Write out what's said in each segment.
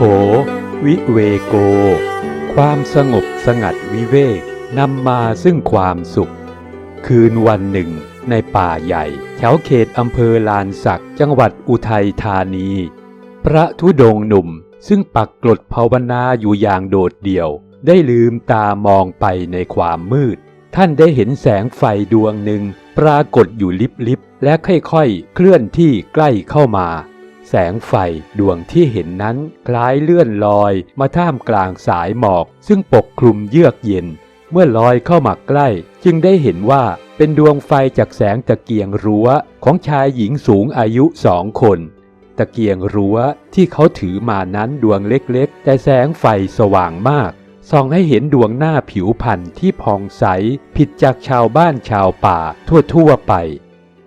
โข วิเวโก ความสงบสงัดวิเวกนำมาซึ่งความสุข คืนวันหนึ่ง ในป่าใหญ่ แถวเขตอำเภอลานสักจังหวัดอุทัยธานี พระธุดงหนุ่มซึ่งปักกลดภาวนาอยู่อย่างโดดเดี่ยว ได้ลืมตามองไปในความมืด ท่านได้เห็นแสงไฟดวงหนึ่งปรากฏอยู่ลิบๆและค่อยๆ เคลื่อนที่ใกล้เข้ามา แสงไฟดวงที่เห็นนั้นคล้ายเลื่อนลอยมาท่ามกลางสายหมอก ซึ่งปกคลุมเยือกเย็น เมื่อลอยเข้ามาใกล้ จึงได้เห็นว่าเป็นดวงไฟจากแสงตะเกียงรั้วของชายหญิงสูงอายุสองคนตะเกียงรั้วที่เขาถือมานั้นดวงเล็กๆ แต่แสงไฟสว่างมาก ส่องให้เห็นดวงหน้าผิวพรรณที่ผ่องใส ผิดจากชาวบ้านชาวป่าทั่วๆไป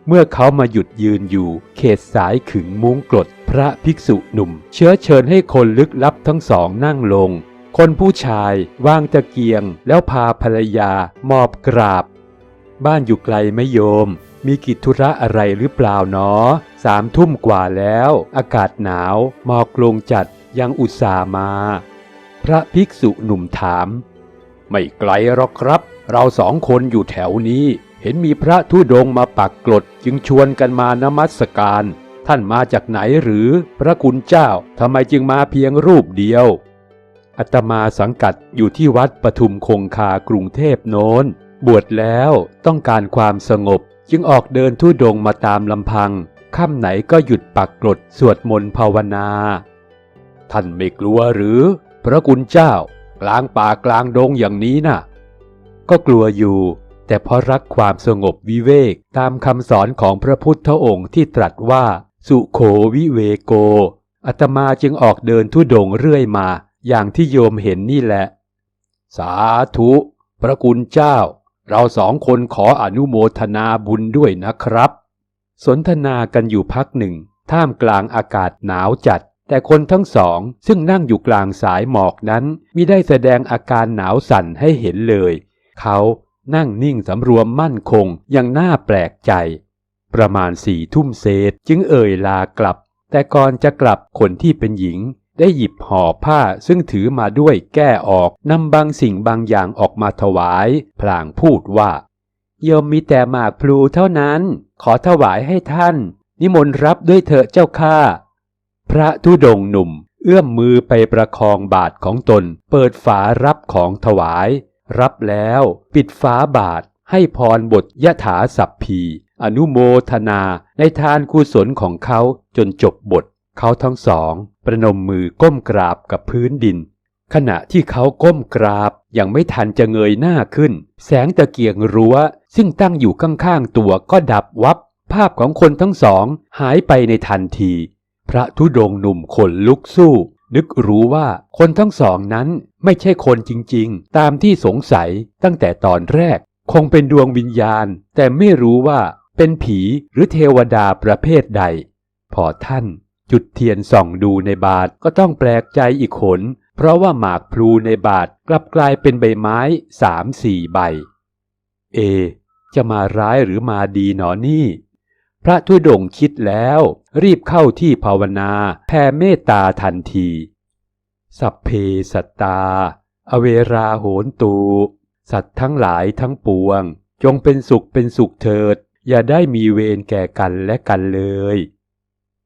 เมื่อเขามาหยุดยืนอยู่ เขตสายขึงมุ้งกรดพระภิกษุหนุ่ม เชื้อเชิญให้คนลึกลับทั้งสองนั่งลง คนผู้ชายวางตะเกียง แล้วพาภรรยามอบกราบ บ้านอยู่ไกลไหมโยม มีกิจธุระอะไรหรือเปล่าหนอสามทุ่มกว่าแล้ว อากาศหนาวหมอกลงจัดยังอุตส่ามา พระภิกษุหนุ่มถาม ไม่ไกลหรอกครับ เราสองคนอยู่แถวนี้ เห็นมีพระธุดงมาปักกลดจึงชวนกันมานมัสการ ท่านมาจากไหนหรือพระคุณเจ้าทำไมจึงมาเพียงรูปเดียวอาตมาสังกัดอยู่ที่วัดปทุมคงคากรุงเทพโน้น บวชแล้วต้องการความสงบ จึงออกเดินทุดงมาตามลำพังค่ำไหนก็หยุดปักกรดสวดมนต์ภาวนา ท่านไม่กลัวหรือ พระคุณเจ้า กลางป่ากลางดงอย่างนี้น่ะ ก็กลัวอยู่ แต่เพราะรักความสงบวิเวกตามคำสอนของพระพุทธองค์ที่ตรัสว่า สุโขวิเวโกอาตมาจึงออกเดินทุดงเรื่อยมา อย่างที่โยมเห็นนี่แหละ สาธุ พระคุณเจ้า เราสองคนขออนุโมทนาบุญด้วยนะครับ สนทนากันอยู่พักหนึ่ง ท่ามกลางอากาศหนาวจัด แต่คนทั้งสองซึ่งนั่งอยู่กลางสายหมอกนั้นมิได้แสดงอาการหนาวสั่นให้เห็นเลย เขา นั่งนิ่งสำรวมมั่นคงอย่างน่าแปลกใจ ประมาณสี่ทุ่มเศษจึงเอ่ยลากลับ แต่ก่อนจะกลับคนที่เป็นหญิง ได้หยิบห่อผ้าซึ่งถือมาด้วยแก้ออกนำบางสิ่งบางอย่างออกมาถวาย พลางพูดว่า โยมมีแต่หมากพลูเท่านั้น ขอถวายให้ท่าน นิมนต์รับด้วยเถอะเจ้าข้าพระธุดงหนุ่มเอื้อมมือไปประคองบาทของตน เปิดฝารับของถวาย รับแล้วปิดฝาบาทให้พรบทยะถาสัพพี อนุโมทนาในทานกุศลของเขาจนจบบท เขาทั้งสอง ประนมมือก้มกราบกับพื้นดิน ขณะที่เขาก้มกราบยังไม่ทันจะเงยหน้าขึ้น แสงตะเกียงรั้ว ซึ่งตั้งอยู่ข้างๆตัวก็ดับวับ ภาพของคนทั้งสองหายไปในทันที พระธุดงค์หนุ่มขนลุกสู้ นึกรู้ว่าคนทั้งสองนั้นไม่ใช่คนจริงๆ ตามที่สงสัยตั้งแต่ตอนแรก คงเป็นดวงวิญญาณ แต่ไม่รู้ว่าเป็นผีหรือเทวดาประเภทใด พอท่านจุดเทียนส่องดูในบาทก็ต้องแปลกใจอีกขน เพราะว่าหมากพลูในบาทกลับกลายเป็นใบไม้สามสี่ใบ เอ จะมาร้ายหรือมาดีหนอนี่ พระธุดงคิดแล้ว รีบเข้าที่ภาวนาแผ่เมตตาทันที สัพเพสัตตา อเวราโหนตู สัตว์ทั้งหลายทั้งปวง จงเป็นสุขเป็นสุขเถิด อย่าได้มีเวรแก่กันและกันเลย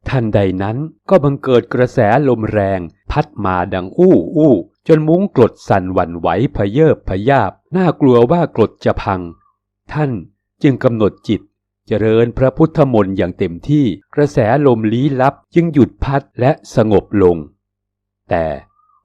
ทันใดนั้นก็บังเกิดกระแสลมแรง พัดมาดังอู้อู้จนมุ้งกรดสั่นหวั่นไหวพะเยิบพะยาบ น่ากลัวว่ากรดจะพัง ท่านจึงกำหนดจิต เจริญพระพุทธมนต์อย่างเต็มที่ กระแสลมลี้ลับจึงหยุดพัดและสงบลง แต่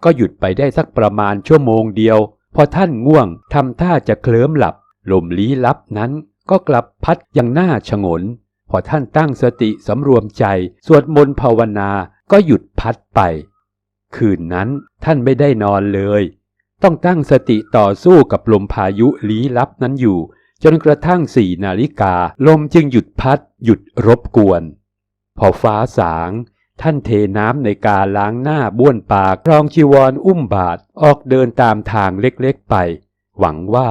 ก็หยุดไปได้สักประมาณชั่วโมงเดียว พอท่านง่วงทำท่าจะเคลิ้มหลับ ลมลี้ลับนั้นก็กลับพัดอย่างน่าชงน พอท่านตั้งสติสำรวมใจ สวดมนต์ภาวนาก็หยุดพัดไป คืนนั้นท่านไม่ได้นอนเลย ต้องตั้งสติต่อสู้กับลมพายุลี้ลับนั้นอยู่ จนกระทั่งสี่นาฬิกาลมจึงหยุดพัดหยุดรบกวน พอฟ้าสาง ท่านเทน้ำในกาล้างหน้าบ้วนปากรองจีวรอุ้มบาทออกเดินตามทางเล็กๆไป หวังว่า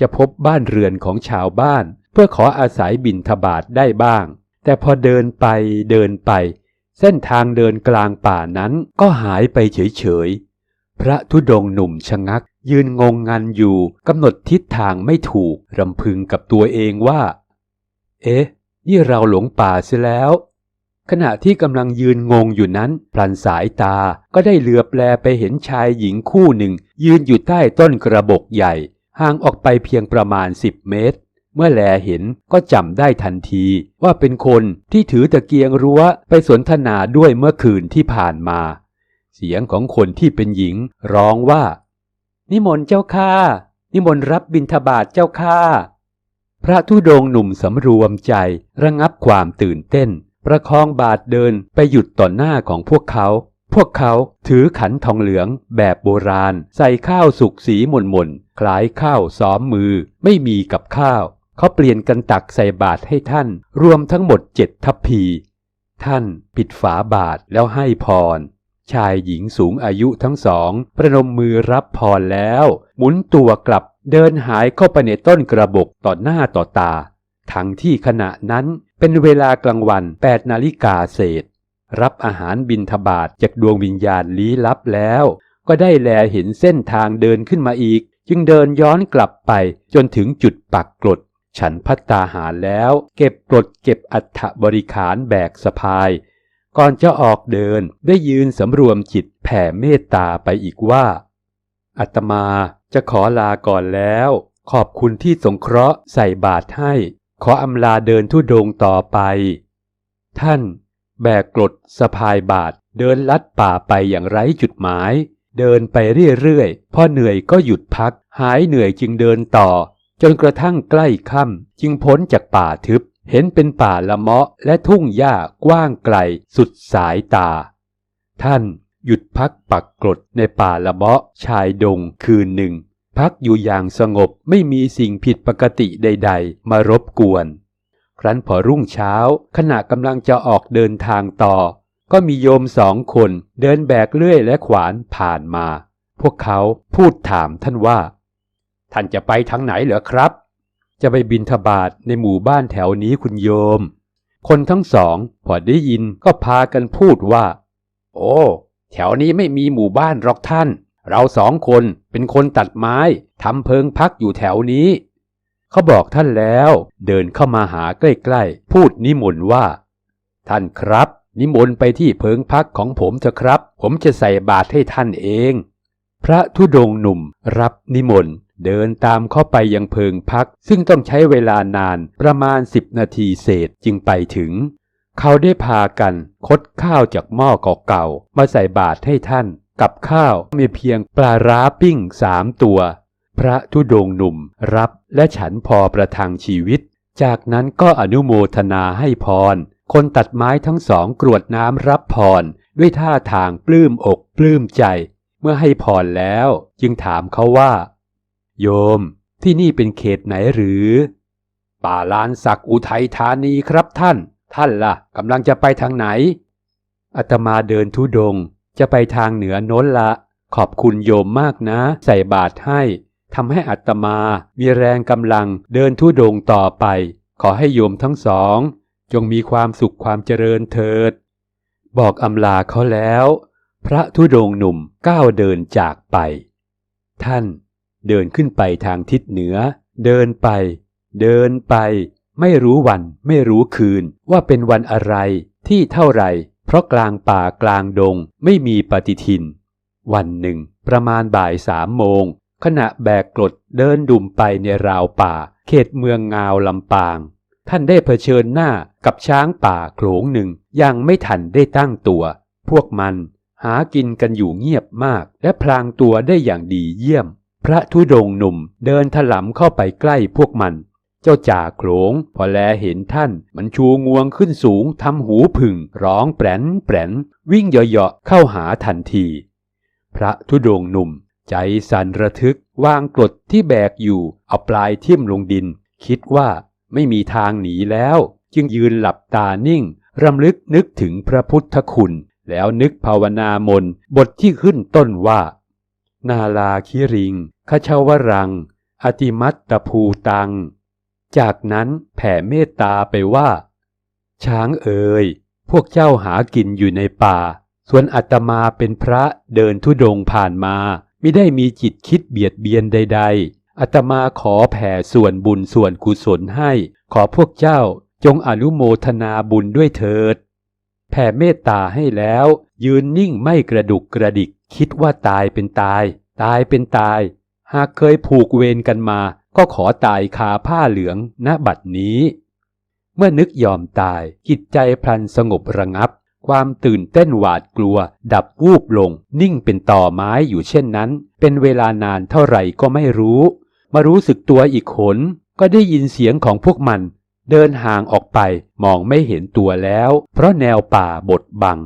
จะพบบ้านเรือนของชาวบ้าน เพื่อขออาศัยบินทบาทได้บ้าง แต่พอเดินไปเดินไป เส้นทางเดินกลางป่านั้นก็หายไปเฉยๆพระธุดงหนุ่มชะงักยืนงงงันอยู่กำหนดทิศทางไม่ถูกรำพึงกับตัวเองว่า เอ๊ะ นี่เราหลงป่าเสียแล้ว ขณะที่กำลังยืนงงอยู่นั้นพลันสายตาก็ได้เหลือบแลไปเห็นชายหญิงคู่หนึ่ง ยืนอยู่ใต้ต้นกระบอกใหญ่ ห่างออกไปเพียงประมาณสิบเมตร เมื่อแลเห็นก็จำได้ทันที ว่าเป็นคนที่ถือตะเกียงรั้วไปสนทนาด้วยเมื่อคืนที่ผ่านมา เสียงของคนที่เป็นหญิงร้องว่า นิมนต์เจ้าข้านิมนต์รับบิณฑบาตเจ้าข้าพระธุดงหนุ่มสำรวมใจระงับความตื่นเต้น ประคองบาทเดินไปหยุดต่อหน้าของพวกเขา พวกเขาถือขันทองเหลืองแบบโบราณ ใส่ข้าวสุกสีหม่นหม่นคล้ายข้าวซ้อมมือ ไม่มีกับข้าว เขาเปลี่ยนกันตักใส่บาทให้ท่าน รวมทั้งหมดเจ็ดทัพพี ท่านปิดฝาบาทแล้วให้พร ชายหญิงสูงอายุทั้งสอง ประนมมือรับพรแล้ว หมุนตัวกลับเดินหายเข้าไปในต้นกระบกต่อหน้าต่อตา ทั้งที่ขณะนั้นเป็นเวลากลางวัน8นาฬิกาเศษ รับอาหารบินทบาทจากดวงวิญญาณลี้ลับแล้ว ก็ได้แลเห็นเส้นทางเดินขึ้นมาอีก จึงเดินย้อนกลับไปจนถึงจุดปักกรดฉันพัตตาหารแล้ว เก็บกรดเก็บอัฐบริขารแบกสะพาย ก่อนจะออกเดินได้ยืนสำรวมจิตแผ่เมตตาไปอีกว่าอาตมาจะขอลาก่อนแล้ว ขอบคุณที่สงเคราะห์ใส่บาตรให้ ขออำลาเดินทุดงต่อไป ท่านแบกกรดสะพายบาทเดินลัดป่าไปอย่างไร้จุดหมาย เดินไปเรื่อยๆ พอเหนื่อยก็หยุดพัก หายเหนื่อยจึงเดินต่อ จนกระทั่งใกล้ค่ำจึงพ้นจากป่าทึบ เห็นเป็นป่าละเมาะและทุ่งหญ้ากว้างไกลสุดสายตา ท่านหยุดพักปักกรดในป่าละเมาะชายดงคืนหนึ่ง พักอยู่อย่างสงบไม่มีสิ่งผิดปกติใด ๆ มารบกวน ครั้นพอรุ่งเช้าขณะกำลังจะออกเดินทางต่อ ก็มีโยมสองคนเดินแบกเลื่อยและขวานผ่านมา พวกเขาพูดถามท่านว่า ท่านจะไปทางไหนเหรอครับ จะไปบินทบาทในหมู่บ้านแถวนี้คุณโยม คนทั้งสองพอได้ยินก็พากันพูดว่า โอ้ แถวนี้ไม่มีหมู่บ้านหรอกท่าน เราสองคนเป็นคนตัดไม้ทำเพิงพักอยู่แถวนี้ เขาบอกท่านแล้ว เดินเข้ามาหาใกล้ๆ พูดนิมนต์ว่า ท่านครับ นิมนต์ไปที่เพิงพักของผมเถอะครับ ผมจะใส่บาตรให้ท่านเอง พระธุดงค์หนุ่มรับนิมนต์ เดินตามเข้าไปยังเพิงพัก ซึ่งต้องใช้เวลานานประมาณสิบนาทีเศษจึงไปถึง เขาได้พากันคดข้าวจากหม้อเก่าๆมาใส่บาตรให้ท่าน กับข้าวมีเพียงปลาร้าปิ้งสามตัว พระธุดงหนุ่มรับและฉันพอประทังชีวิต จากนั้นก็อนุโมทนาให้พร คนตัดไม้ทั้งสองกรวดน้ำรับพร ด้วยท่าทางปลื้มอกปลื้มใจ เมื่อให้พรแล้ว จึงถามเขาว่า โยมที่นี่เป็นเขตไหนหรือ ป่าลานศักดิ์อุทัยธานีครับท่าน ท่านล่ะกำลังจะไปทางไหนอาตมาเดินทุดง จะไปทางเหนือโน้นละ ขอบคุณโยมมากนะ ใส่บาตรให้ทำให้อัตมามีแรงกำลังเดินทุดงต่อไป ขอให้โยมทั้งสอง จงมีความสุขความเจริญเถิด บอกอำลาเขาแล้ว พระธุดงหนุ่มก้าวเดินจากไป ท่าน เดินขึ้นไปทางทิศเหนือ เดินไป เดินไป ไม่รู้วันไม่รู้คืนว่าเป็นวันอะไรที่เท่าไรเพราะกลางป่ากลางดงไม่มีปฏิทิน วันหนึ่ง ประมาณบ่ายสามโมง ขณะแบกกรดเดินดุ่มไปในราวป่า เขตเมืองงาวลำปาง ท่านได้เผชิญหน้ากับช้างป่าโขลงหนึ่งยังไม่ทันได้ตั้งตัว พวกมันหากินกันอยู่เงียบมากและพลางตัวได้อย่างดีเยี่ยม ระธุดงค์หนุ่มเดินถลำเข้าไปใกล้พวกมัน เจ้าจ่าโขลงพอแลเห็นท่าน มันชูงวงขึ้นสูงทำหูผึ่ง ร้องแปรนแปรนวิ่งเหยาะๆเข้าหาทันที พระธุดงค์หนุ่ม ใจสั่นระทึกวางกรดที่แบกอยู่ เอาปลายทิ่มลงดิน คิดว่าไม่มีทางหนีแล้ว จึงยืนหลับตานิ่งรำลึกนึกถึงพระพุทธคุณ แล้วนึกภาวนามนบทที่ขึ้นต้นว่า นาลาคิริงขชาวรัง อติมัตตภูตัง จากนั้นแผ่เมตตาไปว่า ช้างเอ๋ยพวกเจ้าหากินอยู่ในป่า ส่วนอาตมาเป็นพระเดินทุดงค์ผ่านมาไม่ได้มีจิตคิดเบียดเบียนใด ๆอาตมาขอแผ่ส่วนบุญส่วนกุศลให้ ขอพวกเจ้าจงอนุโมทนาบุญด้วยเถิด แผ่เมตตาให้แล้ว ยืนนิ่งไม่กระดุกกระดิก คิดว่าตายเป็นตาย ตายเป็นตาย หากเคยผูกเวรกันมา ก็ขอตายคาผ้าเหลืองณบัดนี้ เมื่อนึกยอมตายจิตใจพลันสงบระงับ ความตื่นเต้นหวาดกลัว ดับวูบลง นิ่งเป็นต่อไม้อยู่เช่นนั้น เป็นเวลานานเท่าไหร่ก็ไม่รู้ มารู้สึกตัวอีกขน ก็ได้ยินเสียงของพวกมัน เดินห่างออกไปมองไม่เห็นตัวแล้ว เพราะแนวป่าบดบัง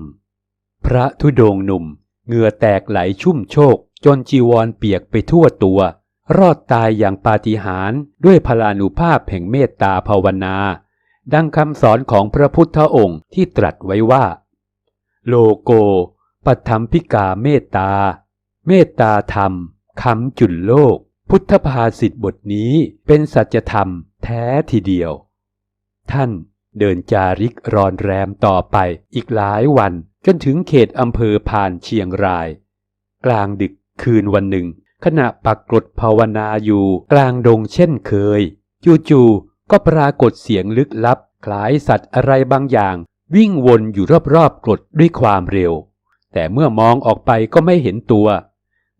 พระธุดงหนุ่ม เหงื่อแตกไหลชุ่มโชก จนจีวรเปียกไปทั่วตัว รอดตายอย่างปาฏิหาริย์ด้วยพลานุภาพแห่งเมตตาภาวนา ดังคำสอนของพระพุทธองค์ที่ตรัสไว้ว่า โลโก ปัทมพิกาเมตตา เมตตาธรรมคำจุลโลก พุทธภาษิตบทนี้เป็นสัจธรรมแท้ทีเดียว ท่าน เดินจาริกรอนแรมต่อไปอีกหลายวันจนถึงเขตอำเภอผ่านเชียงราย กลางดึกคืนวันหนึ่ง ขณะปักกรดภาวนาอยู่กลางดงเช่นเคย จู่ๆก็ปรากฏเสียงลึกลับ คล้ายสัตว์อะไรบางอย่าง วิ่งวนอยู่รอบๆกรดด้วยความเร็ว แต่เมื่อมองออกไปก็ไม่เห็นตัว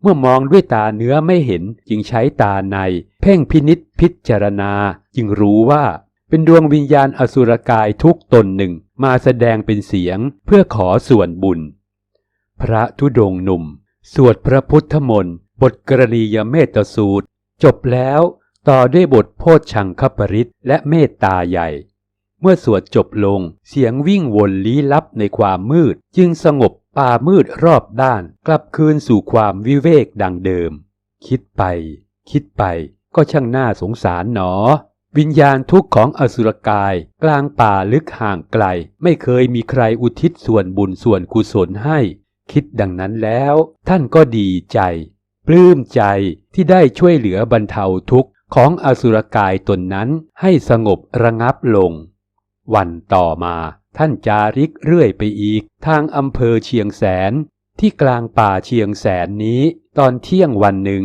เมื่อมองด้วยตาเนื้อไม่เห็นจึงใช้ตาใน เพ่งพินิษพิจารณา จึงรู้ว่า เป็นดวงวิญญาณอสุรกายทุกตนหนึ่งมาแสดงเป็นเสียงเพื่อขอส่วนบุญ พระธุดงหนุ่ม สวดพระพุทธมนต์บทกรณียเมตสูตร จบแล้วต่อด้วยบทโพชชังคปริตและเมตตาใหญ่ เมื่อสวดจบลงเสียงวิ่งวนลี้ลับในความมืด จึงสงบป่ามืดรอบด้าน กลับคืนสู่ความวิเวกดังเดิม คิดไป คิดไปก็ช่างน่าสงสารหนอ วิญญาณทุกข์ของอสุรกาย กลางป่าลึกห่างไกล ไม่เคยมีใครอุทิศส่วนบุญส่วนกุศลให้ คิดดังนั้นแล้ว ท่านก็ดีใจ ปลื้มใจที่ได้ช่วยเหลือบรรเทาทุกข์ของอสุรกายตนนั้นให้สงบระงับลง วันต่อมาท่านจาริกเรื่อยไปอีก ทางอำเภอเชียงแสน ที่กลางป่าเชียงแสนนี้ ตอนเที่ยงวันหนึ่ง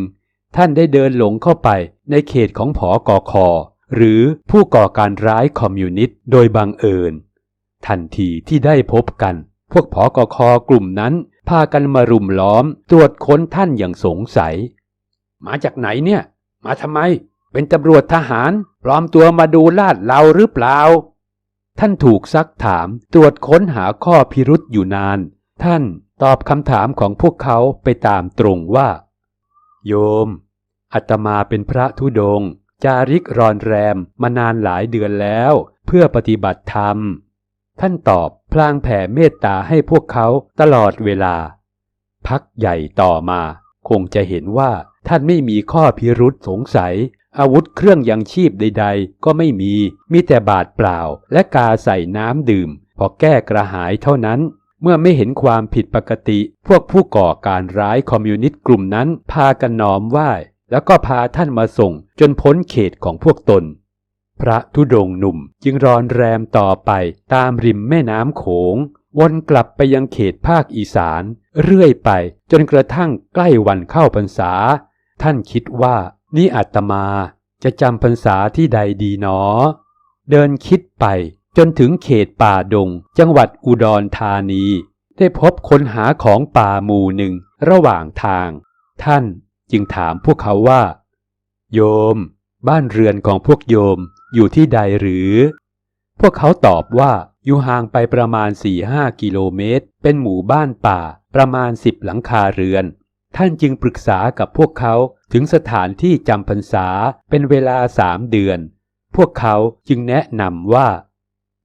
ท่านได้เดินหลงเข้าไปในเขตของผอกอคอ หรือผู้ก่อการร้ายคอมมิวนิสต์โดยบังเอิญ ทันทีที่ได้พบกัน พวกผอกอคอกลุ่มนั้น พากันมารุมล้อม ตรวจค้นท่านอย่างสงสัย มาจากไหนเนี่ย มาทำไม เป็นตำรวจทหาร ปลอมตัวมาดูลาดเราหรือเปล่า ท่านถูกซักถามตรวจค้นหาข้อพิรุษอยู่นาน ท่านตอบคำถามของพวกเขาไปตามตรงว่า โยม อัตมาเป็นพระธุดงค์ จาริกรอนแรมมานานหลายเดือนแล้ว เพื่อปฏิบัติธรรม ท่านตอบพลางแผ่เมตตาให้พวกเขาตลอดเวลา พักใหญ่ต่อมา คงจะเห็นว่าท่านไม่มีข้อพิรุษสงสัย อาวุธเครื่องยังชีพใด ๆ ก็ไม่มี มีแต่บาดเปล่าและกาใส่น้ำดื่ม พอแก้กระหายเท่านั้น เมื่อไม่เห็นความผิดปกติ พวกผู้ก่อการร้ายคอมมิวนิสต์กลุ่มนั้นพากันนอมไหว้ แล้วก็พาท่านมาส่งจนพ้นเขตของพวกตน พระธุดงค์หนุ่มจึงรอนแรมต่อไปตามริมแม่น้ำโขง วนกลับไปยังเขตภาคอีสาน เรื่อยไปจนกระทั่งใกล้วันเข้าพรรษา ท่านคิดว่านี่อาตมาจะจำพรรษาที่ใดดีหนอ เดินคิดไปจนถึงเขตป่าดง จังหวัดอุดรธานี ได้พบคนหาของป่าหมู่หนึ่งระหว่างทาง ท่าน จึงถามพวกเขาว่า โยม บ้านเรือนของพวกโยมอยู่ที่ใดหรือ พวกเขาตอบว่าอยู่ห่างไปประมาณ4-5กิโลเมตร เป็นหมู่บ้านป่าประมาณ10หลังคาเรือน ท่านจึงปรึกษากับพวกเขาถึงสถานที่จำพรรษาเป็นเวลาสามเดือน พวกเขาจึงแนะนำว่า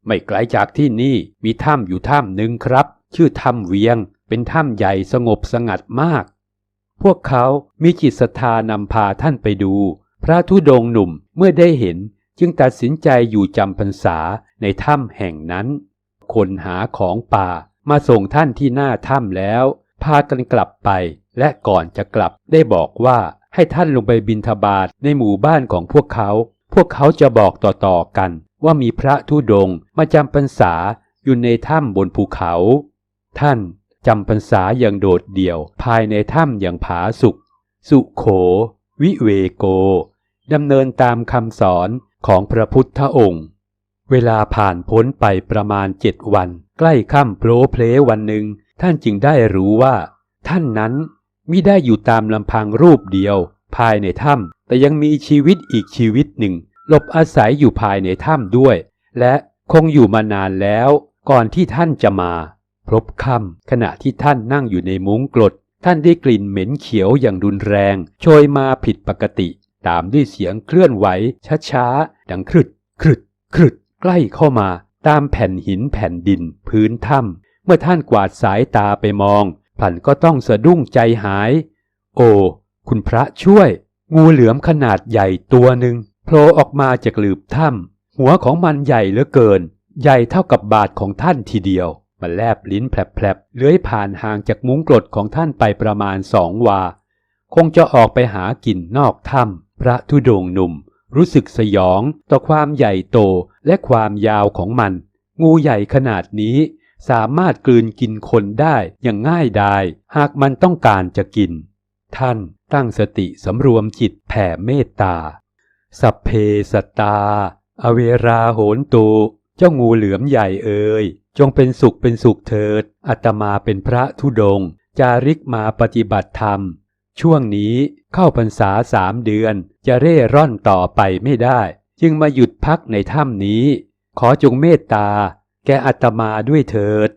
ไม่ไกลจากที่นี่มีถ้ำอยู่ถ้ำหนึ่งครับ ชื่อถ้ำเวียง เป็นถ้ำใหญ่สงบสงัดมาก พวกเขามีจิตศรัทธานำพาท่านไปดู พระธุดงหนุ่มเมื่อได้เห็นจึงตัดสินใจอยู่จำพรรษาในถ้ำแห่งนั้น คนหาของป่ามาส่งท่านที่หน้าถ้ำแล้ว พากันกลับไป และก่อนจะกลับได้บอกว่าให้ท่านลงไปบินทบาทในหมู่บ้านของพวกเขา พวกเขาจะบอกต่อๆกัน ว่ามีพระธุดงมาจำพรรษาอยู่ในถ้ำบนภูเขา ท่าน จำพรรษาอย่างโดดเดี่ยวภายในถ้ำอย่างผาสุกสุโข วิเวโกดำเนินตามคำสอนของพระพุทธองค์ เวลาผ่านพ้นไปประมาณเจ็ดวัน ใกล้ค่ำโผล่เพลวันหนึ่ง ท่านจึงได้รู้ว่า ท่านนั้นมิได้อยู่ตามลำพังรูปเดียว ภายในถ้ำแต่ยังมีชีวิตอีกชีวิตหนึ่งหลบอาศัยอยู่ภายในถ้ำด้วย และคงอยู่มานานแล้ว ก่อนที่ท่านจะมา พลบค่ำขณะที่ท่านนั่งอยู่ในมุ้งกรดท่านได้กลิ่นเหม็นเขียวอย่างรุนแรง โชยมาผิดปกติ ตามด้วยเสียงเคลื่อนไหว ช้าๆ ดังครึดครึดครึดใกล้เข้ามา ตามแผ่นหินแผ่นดิน พื้นถ้ำเมื่อท่านกวาดสายตาไปมองพลันก็ต้องสะดุ้งใจหาย โอ้ คุณพระช่วย งูเหลือมขนาดใหญ่ตัวหนึ่งโผล่ออกมาจากหลืบถ้ำหัวของมันใหญ่เหลือเกิน ใหญ่เท่ากับบาทของท่านทีเดียว มันแลบลิ้นแผลบๆเลื้อยผ่านห่างจากมุ้งกรดของท่านไปประมาณสองวา คงจะออกไปหากินนอกถ้ำพระธุดงหนุ่ม รู้สึกสยองต่อความใหญ่โตและความยาวของมัน งูใหญ่ขนาดนี้สามารถกลืนกินคนได้อย่างง่ายดาย หากมันต้องการจะกิน ท่านตั้งสติสำรวมจิตแผ่เมตตา สัพเพสตตาอเวราโหนตุ เจ้างูเหลือมใหญ่เอ่ยจงเป็นสุขเป็นสุขเถิดอัตมาเป็นพระธุดง จาริกมาปฏิบัติธรรม ช่วงนี้เข้าพรรษาสามเดือน จะเร่ร่อนต่อไปไม่ได้ จึงมาหยุดพักในถ้ำนี้ ขอจงเมตตา แกอัตมาด้วยเถิด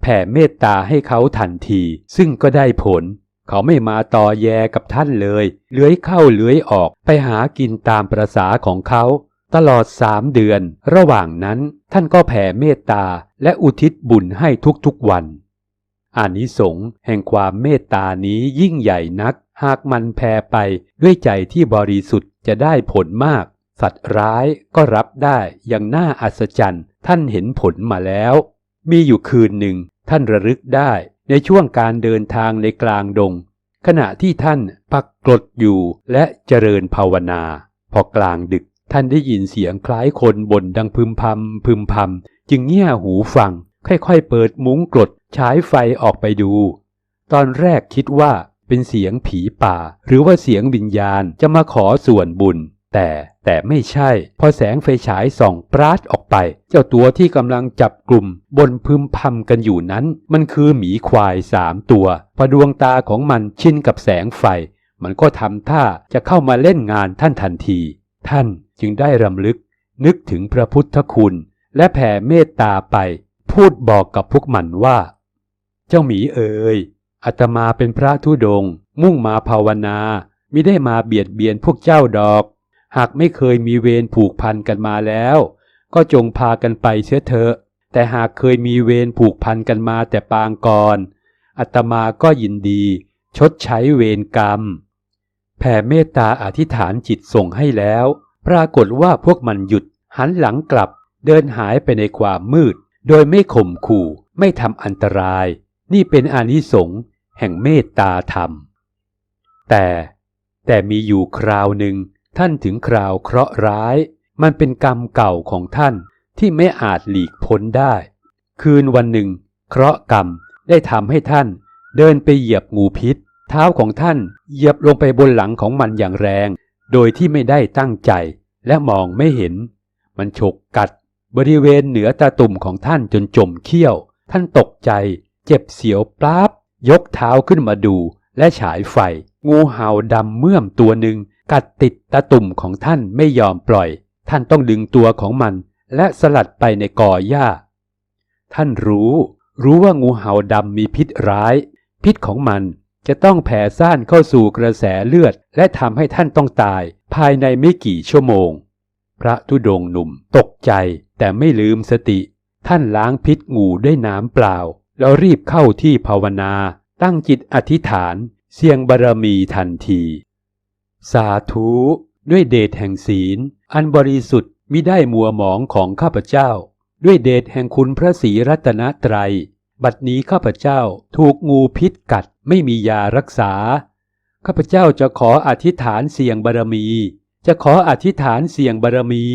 แผ่เมตตาให้เขาทันที ซึ่งก็ได้ผล เขาไม่มาต่อแยกับท่านเลย เลื้อยเข้าเลื้อยออกไปหากินตามประษาของเขา ตลอดสามเดือน ระหว่างนั้นท่านก็แผ่เมตตาและอุทิศบุญให้ทุกๆวัน อานิสงส์แห่งความเมตตานี้ยิ่งใหญ่นัก หากมันแผ่ไปด้วยใจที่บริสุทธิ์จะได้ผลมาก สัตว์ร้ายก็รับได้อย่างน่าอัศจรรย์ ท่านเห็นผลมาแล้ว มีอยู่คืนหนึ่ง ท่านระลึกได้ในช่วงการเดินทางในกลางดง ขณะที่ท่านปักกรดอยู่และเจริญภาวนา พอกลางดึก ท่านได้ยินเสียงคล้ายคนบ่นดังพึมพำพึมพำจึงเงี่ยหูฟัง ค่อยๆเปิดมุ้งกรดฉายไฟออกไปดู ตอนแรกคิดว่าเป็นเสียงผีป่า หรือว่าเสียงวิญญาณจะมาขอส่วนบุญ แต่แต่ไม่ใช่ พอแสงไฟฉายส่องปราดออกไป เจ้าตัวที่กำลังจับกลุ่มบนพึมพำกันอยู่นั้น มันคือหมีควายสามตัว พอดวงตาของมันชินกับแสงไฟ มันก็ทำท่าจะเข้ามาเล่นงานท่านทันที ท่าน จึงได้รำลึกนึกถึงพระพุทธคุณ และแผ่เมตตาไป พูดบอกกับพวกมันว่า เจ้าหมีเอ๋ยอาตมาเป็นพระธุดง มุ่งมาภาวนามิได้มาเบียดเบียนพวกเจ้าดอก หากไม่เคยมีเวรผูกพันกันมาแล้ว ก็จงพากันไปเสียเถอะ แต่หากเคยมีเวรผูกพันกันมาแต่ปางก่อนอาตมาก็ยินดี ชดใช้เวรกรรม แผ่เมตตาอธิษฐานจิตส่งให้แล้ว ปรากฏว่าพวกมันหยุดหันหลังกลับ เดินหายไปในความมืด โดยไม่ข่มขู่ไม่ทำอันตราย นี่เป็นอานิสงส์แห่งเมตตาธรรม แต่แต่มีอยู่คราวหนึ่งท่านถึงคราวเคราะห์ร้าย มันเป็นกรรมเก่าของท่านที่ไม่อาจหลีกพ้นได้ คืนวันหนึ่ง เคราะห์กรรมได้ทำให้ท่าน เดินไปเหยียบงูพิษ เท้าของท่านเหยียบลงไปบนหลังของมันอย่างแรง โดยที่ไม่ได้ตั้งใจ และมองไม่เห็น มันฉกกัดบริเวณเหนือตาตุ่มของท่านจนจมเขี้ยว ท่านตกใจ เจ็บเสียวปราบ ยกเท้าขึ้นมาดูและฉายไฟ งูเห่าดำเมื่อมตัวหนึ่งกัดติดตาตุ่มของท่านไม่ยอมปล่อย ท่านต้องดึงตัวของมัน และสลัดไปในกอหญ้า ท่านรู้ รู้ว่างูเห่าดำมีพิษร้าย พิษของมันจะต้องแผ่ซ่านเข้าสู่กระแสเลือด และทำให้ท่านต้องตาย ภายในไม่กี่ชั่วโมง พระธุดงค์หนุ่มตกใจแต่ไม่ลืมสติ ท่านล้างพิษงูด้วยน้ำเปล่า แล้วรีบเข้าที่ภาวนา ตั้งจิตอธิษฐาน เสี่ยงบารมีทันที สาธุด้วยเดชแห่งศีล อันบริสุทธิ์มิได้มัวหมองของข้าพเจ้า ด้วยเดชแห่งคุณพระศรีรัตนตรัย บัดนี้ข้าพเจ้าถูกงูพิษกัดไม่มียารักษา ข้าพเจ้าจะขออธิษฐานเสี่ยงบารมี จะขออธิษฐานเสี่ยงบารมี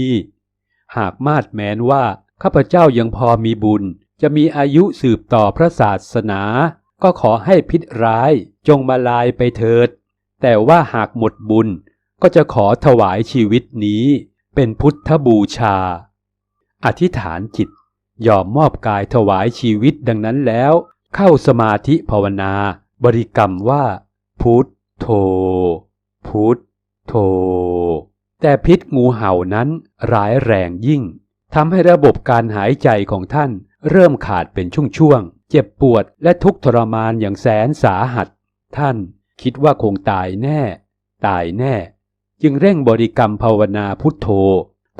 หากมาดแม้นว่าข้าพเจ้ายังพอมีบุญ จะมีอายุสืบต่อพระศาสนา ก็ขอให้พิษร้ายจงมาลายไปเถิด แต่ว่าหากหมดบุญก็จะขอถวายชีวิตนี้เป็นพุทธบูชา อธิษฐานจิตยอมมอบกายถวายชีวิตดังนั้นแล้ว เข้าสมาธิภาวนา บริกรรมว่า พุทธ โธ พุทโธ แต่พิษงูเห่านั้นร้ายแรงยิ่งทำให้ระบบการหายใจของท่านเริ่มขาดเป็นช่วงๆ เจ็บปวดและทุกข์ทรมานอย่างแสนสาหัส ท่านคิดว่าคงตายแน่ ตายแน่ จึงเร่งบริกรรมภาวนาพุทโธ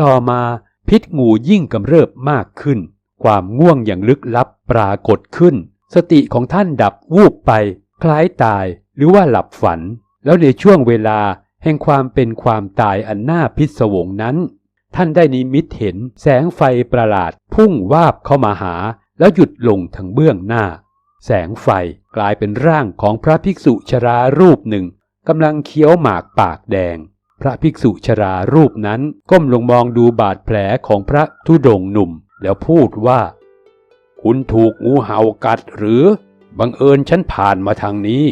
ต่อมาพิษงูยิ่งกำเริบมากขึ้น ความง่วงอย่างลึกลับปรากฏขึ้น สติของท่านดับวูบไป คล้ายตาย หรือว่าหลับฝัน แล้วในช่วงเวลาแห่งความเป็นความตายอันน่าพิศวงนั้น ท่านได้นิมิตเห็นแสงไฟประหลาด พุ่งวาบเข้ามาหา แล้วหยุดลงทางเบื้องหน้า แสงไฟกลายเป็นร่างของพระภิกษุชรารูปหนึ่งกำลังเคี้ยวหมากปากแดง พระภิกษุชรารูปนั้นก้มลงมองดูบาดแผลของพระธุดงหนุ่ม แล้วพูดว่า คุณถูกงูเห่ากัดหรือ บังเอิญฉันผ่านมาทางนี้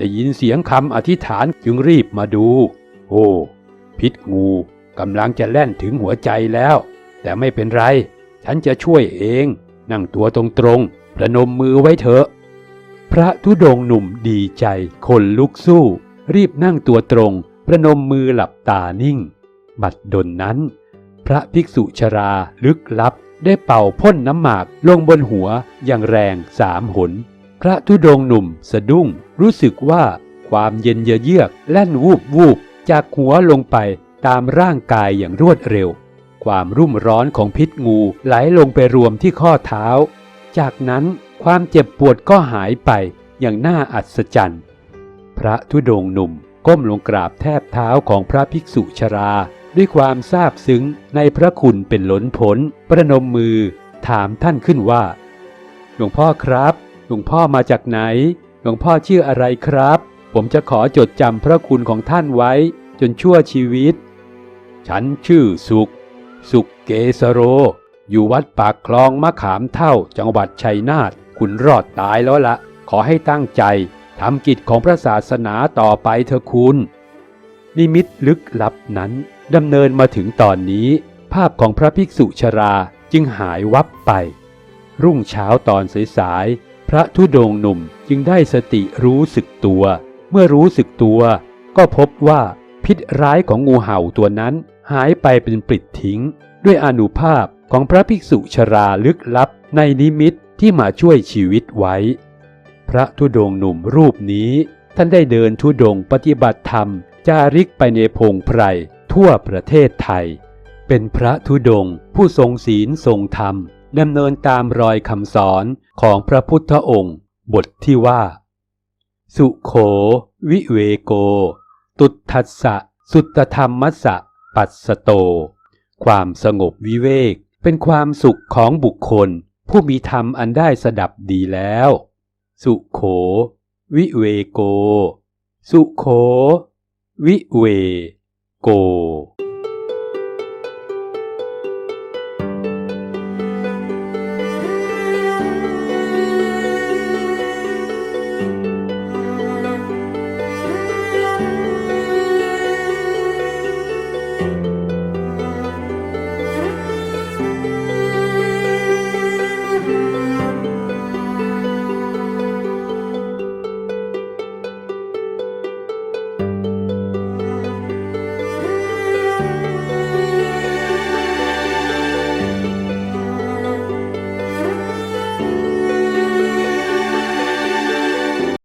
ได้ยินเสียงคำอธิษฐานจึงรีบมาดู โอ้พิษงูกำลังจะแล่นถึงหัวใจแล้ว แต่ไม่เป็นไร ฉันจะช่วยเอง นั่งตัวตรงๆประนมมือไว้เถอะ พระธุดงหนุ่มดีใจ คนลุกสู้ รีบนั่งตัวตรง ประนมมือหลับตานิ่ง บัดดลนั้น พระภิกษุชราลึกลับได้เป่าพ่นน้ำหมากลงบนหัวอย่างแรงสามหน พระธุดงหนุ่มสะดุ้งรู้สึกว่าความเย็นเยือกแล่นวูบวูบจากหัวลงไปตามร่างกายอย่างรวดเร็ว ความรุ่มร้อนของพิษงูไหลลงไปรวมที่ข้อเท้า จากนั้นความเจ็บปวดก็หายไปอย่างน่าอัศจรรย์ พระธุดงหนุ่มก้มลงกราบแทบเท้าของพระภิกษุชรา ด้วยความซาบซึ้งในพระคุณเป็นล้นพ้นประนมมือถามท่านขึ้นว่า หลวงพ่อครับ หลวงพ่อมาจากไหน หลวงพ่อชื่ออะไรครับ ผมจะขอจดจำพระคุณของท่านไว้ จนชั่วชีวิต ฉันชื่อสุข สุขเกสโร อยู่วัดปากคลองมะขามเท่าจังหวัดชัยนาทคุณรอดตายแล้วละ ขอให้ตั้งใจทำกิจของพระศาสนาต่อไปเถอะคุณ นิมิตลึกลับนั้นดำเนินมาถึงตอนนี้ ภาพของพระภิกษุชราจึงหายวับไป รุ่งเช้าตอนสายๆ พระธุดงค์หนุ่มจึงได้สติรู้สึกตัว เมื่อรู้สึกตัว ก็พบว่าพิษร้ายของงูเห่าตัวนั้นหายไปเป็นปลิดทิ้ง ด้วยอนุภาพของพระภิกษุชราลึกลับในนิมิตที่มาช่วยชีวิตไว้ พระธุดงค์หนุ่มรูปนี้ ท่านได้เดินธุดงค์ปฏิบัติธรรม จาริกไปในพงไพรทั่วประเทศไทย เป็นพระธุดงค์ผู้ทรงศีลทรงธรรม ดำเนินตามรอยคำสอนของพระพุทธองค์ บทที่ว่า สุโข วิเวโก ตุทัสสะ สุตธรรมัสสะ ปัสสโต ความสงบวิเวก เป็นความสุขของบุคคล ผู้มีธรรมอันได้สดับดีแล้ว สุโข วิเวโก สุโข วิเวโก